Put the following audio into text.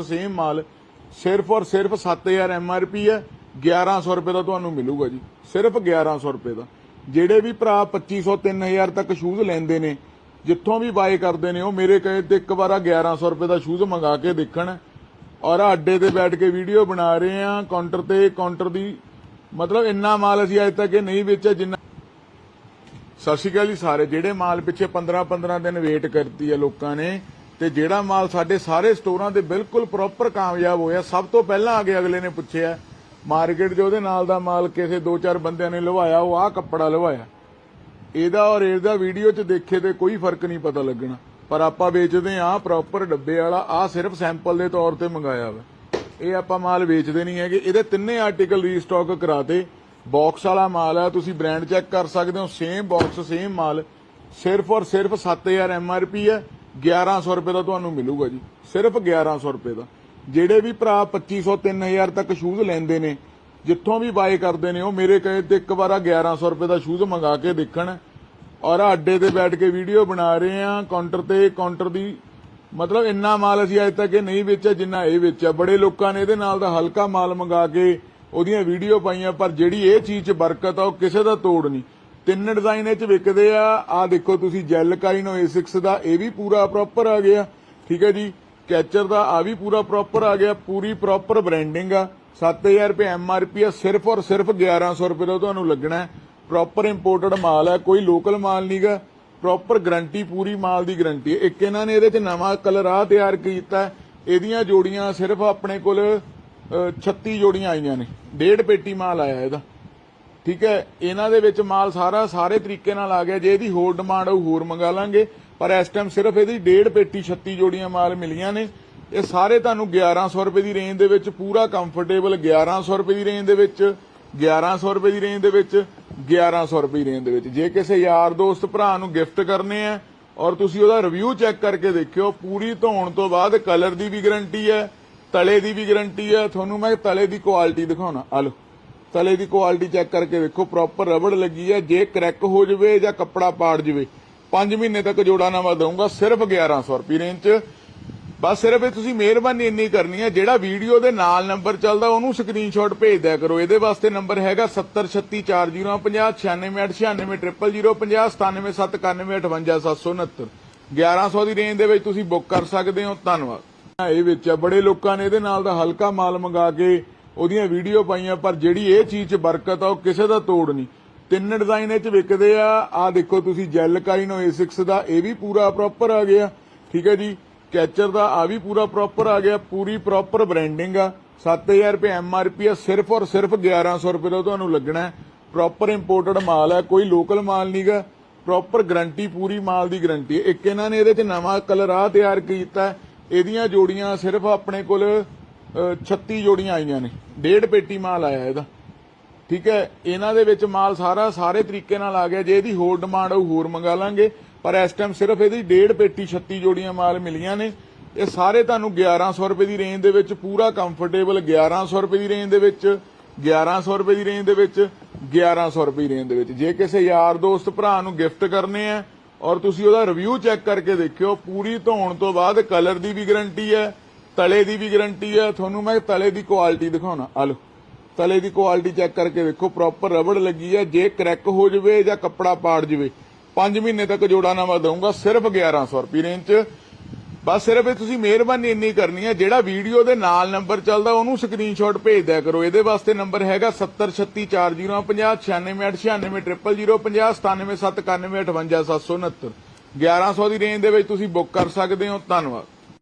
Box same ਮਾਲ ਸਿਰਫ ਔਰ ਸਿਰਫ 7000 ਐਮਆਰਪੀ ਹੈ 1100 ਰੁਪਏ ਦਾ ਤੁਹਾਨੂੰ ਮਿਲੂਗਾ ਜੀ। ਸਿਰਫ 1100 ਰੁਪਏ ਦਾ। ਜਿਹੜੇ ਵੀ ਭਰਾ 2500 3000 ਤੱਕ ਸ਼ੂਜ਼ ਲੈਂਦੇ ਨੇ, ਜਿੱਥੋਂ ਵੀ ਬਾਏ ਕਰਦੇ ਨੇ, ਉਹ ਮੇਰੇ ਕਹੇ ਤੇ ਇੱਕ ਵਾਰਾ 1100 ਰੁਪਏ ਦਾ ਸ਼ੂਜ਼ ਮੰਗਾ ਕੇ ਦੇਖਣ। ਔਰ ਅੱਡੇ ਤੇ ਬੈਠ ਕੇ ਵੀਡੀਓ ਬਣਾ ਰਹੇ ਆ ਕਾਊਂਟਰ ਤੇ ਕਾਊਂਟਰ ਦੀ ਮਤਲਬ ਇੰਨਾ ਮਾਲ ਅਸੀਂ ਅਜੇ ਤੱਕ ਇਹ ਨਹੀਂ ਵੇਚਿਆ, ਜਿੰਨਾ ਸਤਿ ਸ਼੍ਰੀ ਅਕਾਲ ਜੀ ਸਾਰੇ। ਜਿਹੜੇ ਮਾਲ ਪਿੱਛੇ 15 15 ਦਿਨ ਵੇਟ ਕਰਤੀ ਹੈ ਲੋਕਾਂ ਨੇ ਤੇ ਜਿਹੜਾ ਮਾਲ ਸਾਡੇ ਸਾਰੇ ਸਟੋਰਾਂ 'ਤੇ ਬਿਲਕੁਲ ਪ੍ਰੋਪਰ ਕਾਮਯਾਬ ਹੋਇਆ, ਸਭ ਤੋਂ ਪਹਿਲਾਂ ਆ ਕੇ ਅਗਲੇ ਨੇ ਪੁੱਛਿਆ, ਮਾਰਕੀਟ 'ਚ ਉਹਦੇ ਨਾਲ ਦਾ ਮਾਲ ਕਿਸੇ ਦੋ ਚਾਰ ਬੰਦਿਆਂ ਨੇ ਲਵਾਇਆ, ਉਹ ਆਹ ਕੱਪੜਾ ਲਵਾਇਆ। ਇਹਦਾ ਔਰ ਇਹਦਾ ਵੀਡੀਓ 'ਚ ਦੇਖੇ ਤੇ ਕੋਈ ਫ਼ਰਕ ਨਹੀਂ ਪਤਾ ਲੱਗਣਾ। ਪਰ ਆਪਾਂ ਵੇਚਦੇ ਆ ਪ੍ਰੋਪਰ ਡੱਬੇ ਵਾਲਾ ਆ ਸਿਰਫ ਸੈਂਪਲ ਦੇ ਤੌਰ ਤੇ ਮੰਗਾਇਆ ਵਾ। ਇਹ ਆਪਾਂ ਮਾਲ ਵੇਚਦੇ ਨਹੀਂ ਹੈਗੇ। ਇਹਦੇ ਤਿੰਨੇ ਆਰਟੀਕਲ ਰੀਸਟਾਕ ਕਰਾਤੇ। ਬਾਕਸ ਵਾਲਾ ਮਾਲ ਆ, ਤੁਸੀਂ ਬ੍ਰਾਂਡ ਚੈੱਕ ਕਰ ਸਕਦੇ ਹੋ ਸੇਮ ਬਾਕਸ ਸੇਮ ਮਾਲ। ਸਿਰਫ ਔਰ ਸਿਰਫ 7000 ਐਮਆਰਪੀ ਹੈ 1100 ਰੁਪਏ ਦਾ ਤੁਹਾਨੂੰ ਮਿਲੂਗਾ ਜੀ। ਸਿਰਫ 1100 ਰੁਪਏ ਦਾ। ਜਿਹੜੇ ਵੀ ਭਰਾ 2500 3000 ਤੱਕ ਸ਼ੂਜ਼ ਲੈਂਦੇ ਨੇ, ਜਿੱਥੋਂ ਵੀ ਬਾਏ ਕਰਦੇ ਨੇ, ਉਹ ਮੇਰੇ ਕਹੇ ਤੇ ਇੱਕ ਵਾਰਾ 1100 ਰੁਪਏ ਦਾ ਸ਼ੂਜ਼ ਮੰਗਾ ਕੇ ਦੇਖਣ। ਔਰ ਅੱਡੇ ਤੇ ਬੈਠ ਕੇ ਵੀਡੀਓ ਬਣਾ ਰਹੇ ਆ ਕਾਊਂਟਰ ਤੇ ਕਾਊਂਟਰ ਦੀ ਮਤਲਬ ਇੰਨਾ ਮਾਲ ਅਸੀਂ ਅਜੇ ਤੱਕ ਇਹ ਨਹੀਂ ਵੇਚਿਆ ਜਿੰਨਾ ਇਹ ਵੇਚਿਆ। ਬੜੇ ਲੋਕਾਂ ਨੇ ਇਹਦੇ ਨਾਲ ਦਾ ਹਲਕਾ ਮਾਲ ਮੰਗਾ ਕੇ ਉਹਦੀਆਂ ਵੀਡੀਓ ਪਾਈਆਂ, ਪਰ ਜਿਹੜੀ ਇਹ ਚੀਜ਼ 'ਚ ਬਰਕਤ ਆ, ਉਹ ਕਿਸੇ ਦਾ ਤੋੜ ਨਹੀਂ। ਤਿੰਨ ਡਿਜ਼ਾਈਨ ਇਹ 'ਚ ਵਿਕਦੇ ਆ। ਆ ਦੇਖੋ ਤੁਸੀਂ ਜੈਲ ਕਾਈਨੋ A6 ਦਾ ਇਹ ਵੀ ਪੂਰਾ ਪ੍ਰੋਪਰ ਆ ਗਿਆ। ਠੀਕ ਹੈ ਜੀ? ਕੈਚਰ ਦਾ ਆ ਵੀ ਪੂਰਾ ਪ੍ਰੋਪਰ ਆ ਗਿਆ ਪੂਰੀ ਪ੍ਰੋਪਰ ਬ੍ਰਾਂਡਿੰਗ ਆ। 7000 ਰੁਪਏ ਐਮਆਰਪੀ ਆ ਸਿਰਫ ਔਰ ਸਿਰਫ 1100 ਰੁਪਏ ਦਾ ਤੁਹਾਨੂੰ ਲੱਗਣਾ ਪ੍ਰੋਪਰ ਇੰਪੋਰਟਡ ਮਾਲ ਹੈ ਕੋਈ ਲੋਕਲ ਮਾਲ ਨਹੀਂਗਾ ਪ੍ਰੋਪਰ ਗਰੰਟੀ ਪੂਰੀ ਮਾਲ ਦੀ ਗਰੰਟੀ ਹੈ। ਇੱਕ ਇਹਨਾਂ ਨੇ ਇਹਦੇ 'ਚ ਨਵਾਂ ਕਲਰ ਆ ਤਿਆਰ ਕੀਤਾ ਇਹਦੀਆਂ ਜੋੜੀਆਂ ਸਿਰਫ ਆਪਣੇ ਕੋਲ ਅ, 36 ਜੋੜੀਆਂ ਆਈਆਂ ਨੇ। ਡੇਢ ਪੇਟੀ ਮਾਲ ਆਇਆ ਇਹਦਾ। ਠੀਕ ਹੈ? ਇਹਨਾਂ ਦੇ ਵਿੱਚ ਮਾਲ ਸਾਰਾ ਸਾਰੇ ਤਰੀਕੇ ਨਾਲ ਆ ਗਿਆ। ਜੇ ਇਹਦੀ ਹੋਰ ਡਿਮਾਂਡ ਹੋਊ ਹੋਰ ਮੰਗਾ ਲਾਂਗੇ। ਪਰ ਇਸ ਟਾਈਮ ਸਿਰਫ ਇਹਦੀ ਡੇਢ ਪੇਟੀ 36 ਜੋੜੀਆਂ ਮਾਲ ਮਿਲੀਆਂ ਨੇ। ਇਹ ਸਾਰੇ ਤੁਹਾਨੂੰ 1100 ਰੁਪਏ ਦੀ ਰੇਂਜ ਦੇ ਵਿੱਚ ਪੂਰਾ ਕੰਫਰਟੇਬਲ 1100 ਰੁਪਏ ਦੀ ਰੇਂਜ ਦੇ ਵਿੱਚ 1100 ਰੁਪਏ ਦੀ ਰੇਂਜ ਦੇ ਵਿੱਚ 1100 ਰੁਪਏ ਦੀ ਰੇਂਜ ਦੇ ਵਿੱਚ। ਜੇ ਕਿਸੇ ਯਾਰ ਦੋਸਤ ਭਰਾ ਨੂੰ ਗਿਫਟ ਕਰਨੇ ਆ ਔਰ ਤੁਸੀਂ ਉਹਦਾ ਰਿਵਿਊ ਚੈੱਕ ਕਰਕੇ ਦੇਖਿਓ, ਪੂਰੀ ਧੋਣ ਤੋਂ ਬਾਅਦ ਕਲਰ ਦੀ ਵੀ ਗਾਰੰਟੀ ਹੈ, ਤਲੇ ਦੀ ਵੀ ਗਾਰੰਟੀ ਹੈ। ਤੁਹਾਨੂੰ ਮੈਂ ਤਲੇ ਦੀ ਕੁਆਲਿਟੀ ਦਿਖਾਉਣਾ। ਆ ਲਓ। ਤਲੇ ਦੀ ਕੁਆਲਿਟੀ ਚੈੱਕ ਕਰਕੇ ਵੇਖੋ ਪ੍ਰੋਪਰ ਰਬੜ ਲੱਗੀ ਹੈ, ਜੇ ਕਰੈਕ ਹੋ ਜਵੇ ਜਾਂ ਕੱਪੜਾ ਪਾੜ ਜਵੇ। 5 ਮਹੀਨੇ ਤੱਕ ਜੋੜਾ ਨਵਾਂ ਦਊਂਗਾ, ਸਿਰਫ 1100 ਰੁਪਏ ਰੇਂਜ 'ਚ। ਬਸ ਸਿਰਫ ਇਹ ਤੁਸੀਂ ਮਿਹਰਬਾਨੀ ਇੰਨੀ ਕਰਨੀ ਹੈ, ਜਿਹੜਾ ਵੀਡੀਓ ਦੇ ਨਾਲ ਨੰਬਰ ਚੱਲਦਾ, ਉਹਨੂੰ ਸਕਰੀਨਸ਼ਾਟ ਭੇਜ ਦਿਆ ਕਰੋ। ਇਹਦੇ ਵਾਸਤੇ ਨੰਬਰ ਹੈਗਾ 7036405096505097979158 1100 ਦੀ ਰੇਂਜ ਦੇ ਵਿੱਚ ਤੁਸੀਂ ਬੁੱਕ ਕਰ ਸਕਦੇ ਹੋ। ਧੰਨਵਾਦ। ਇਹ ਵਿੱਚ ਬੜੇ ਲੋਕਾਂ ਨੇ ਇਹਦੇ ਨਾਲ ਦਾ ਹਲਕਾ ਮਾਲ ਮੰਗਾ ਕੇ ਉਹਦੀਆਂ ਵੀਡੀਓ ਪਾਈਆਂ, ਪਰ ਜਿਹੜੀ ਇਹ ਚੀਜ਼ 'ਚ ਬਰਕਤ ਆ, ਉਹ ਕਿਸੇ ਦਾ ਤੋੜ ਨਹੀਂ। ਤਿੰਨ ਡਿਜ਼ਾਈਨ ਇਹ 'ਚ ਵਿਕਦੇ ਆ। ਆ ਦੇਖੋ ਤੁਸੀਂ ਜੈਲ ਕਾਈਨੋ A6 ਦਾ, ਇਹ ਵੀ ਪੂਰਾ ਪ੍ਰੋਪਰ ਆ ਗਿਆ। ਠੀਕ ਹੈ ਜੀ? ਕੈਚਰ ਦਾ ਆ ਵੀ ਪੂਰਾ ਪ੍ਰੋਪਰ ਆ ਗਿਆ। ਪੂਰੀ ਪ੍ਰੋਪਰ ਬ੍ਰਾਂਡਿੰਗ ਆ। 7000 ਰੁਪਏ ਐਮਆਰਪੀ ਆ, ਸਿਰਫ ਔਰ ਸਿਰਫ 1100 ਰੁਪਏ ਦਾ ਤੁਹਾਨੂੰ ਲੱਗਣਾ ਪ੍ਰੋਪਰ ਇੰਪੋਰਟਡ ਮਾਲ ਹੈ ਕੋਈ ਲੋਕਲ ਮਾਲ ਨਹੀਂਗਾ ਪ੍ਰੋਪਰ ਗਰੰਟੀ ਪੂਰੀ ਮਾਲ ਦੀ ਗਰੰਟੀ ਇੱਕ ਇਹਨਾਂ ਨੇ ਇਹਦੇ 'ਚ ਨਵਾਂ ਕਲਰ ਆ ਤਿਆਰ ਕੀਤਾ ਇਹਦੀਆਂ ਜੋੜੀਆਂ ਸਿਰਫ ਆਪਣੇ ਕੋਲ 36 ਜੋੜੀਆਂ ਆਈਆਂ ਨੇ। ਡੇਢ ਪੇਟੀ ਮਾਲ ਆਇਆ ਇਹਦਾ। ਠੀਕ ਹੈ? ਇਹਨਾਂ ਦੇ ਵਿੱਚ ਮਾਲ ਸਾਰਾ ਸਾਰੇ ਤਰੀਕੇ ਨਾਲ ਆ ਗਿਆ। ਜੇ ਇਹਦੀ ਹੋਰ ਡਿਮਾਂਡ ਹੋਊ, ਹੋਰ ਮੰਗਾ ਲਾਂਗੇ। ਪਰ ਇਸ ਟਾਈਮ ਸਿਰਫ ਇਹਦੀ ਡੇਢ ਪੇਟੀ 36 ਜੋੜੀਆਂ ਮਾਲ ਮਿਲੀਆਂ ਨੇ। ਇਹ ਸਾਰੇ ਤੁਹਾਨੂੰ 1100 ਰੁਪਏ ਦੀ ਰੇਂਜ ਦੇ ਵਿੱਚ ਪੂਰਾ ਕੰਫਰਟੇਬਲ 1100 ਰੁਪਏ ਦੀ ਰੇਂਜ ਦੇ ਵਿੱਚ 1100 ਰੁਪਏ ਦੀ ਰੇਂਜ ਦੇ ਵਿੱਚ 1100 ਰੁਪਏ ਦੀ ਰੇਂਜ ਦੇ ਵਿੱਚ। ਜੇ ਕਿਸੇ ਯਾਰ ਦੋਸਤ ਭਰਾ ਨੂੰ ਗਿਫਟ ਕਰਨੇ ਆ ਔਰ ਤੁਸੀਂ ਉਹਦਾ ਰਿਵਿਊ ਚੈੱਕ ਕਰਕੇ ਦੇਖਿਓ, ਪੂਰੀ ਧੋਣ ਤੋਂ ਬਾਅਦ ਕਲਰ ਦੀ ਵੀ ਗਾਰੰਟੀ ਹੈ। ਤਲੇ ਦੀ ਵੀ ਗਾਰੰਟੀ ਆ, ਤੁਹਾਨੂੰ ਮੈਂ ਤਲੇ ਦੀ ਕੁਆਲਿਟੀ ਦਿਖਾਉਣਾ। ਆ ਲਓ, ਤਲੇ ਦੀ ਕੁਆਲਿਟੀ ਚੈੱਕ ਕਰਕੇ ਵੇਖੋ ਪ੍ਰੋਪਰ ਰਬੜ ਲੱਗੀ ਆ, ਜੇ ਕਰੈਕ ਹੋ ਜਵੇ ਜਾਂ ਕੱਪੜਾ ਪਾੜ ਜਵੇ 5 ਮਹੀਨੇ ਤੱਕ ਜੋੜਾ ਨਵਾਂ ਦਊਂਗਾ, ਸਿਰਫ 1100 ਰੁਪਏ ਰੇਂਜ 'ਚ। ਬਸ ਸਿਰਫ ਇਹ ਤੁਸੀਂ ਮਿਹਰਬਾਨੀ ਇੰਨੀ ਕਰਨੀ ਹੈ ਜਿਹੜਾ ਵੀਡੀਓ ਦੇ ਨਾਲ ਨੰਬਰ ਚੱਲਦਾ, ਉਹਨੂੰ ਸਕਰੀਨਸ਼ਾਟ ਭੇਜ ਦਿਆ ਕਰੋ। ਇਹਦੇ ਵਾਸਤੇ ਨੰਬਰ ਹੈਗਾ 703640509690005097979158 1100 ਦੀ ਰੇਂਜ ਦੇ ਵਿੱਚ ਤੁਸੀਂ ਬੁੱਕ ਕਰ ਸਕਦੇ ਹੋ। ਧੰਨਵਾਦ।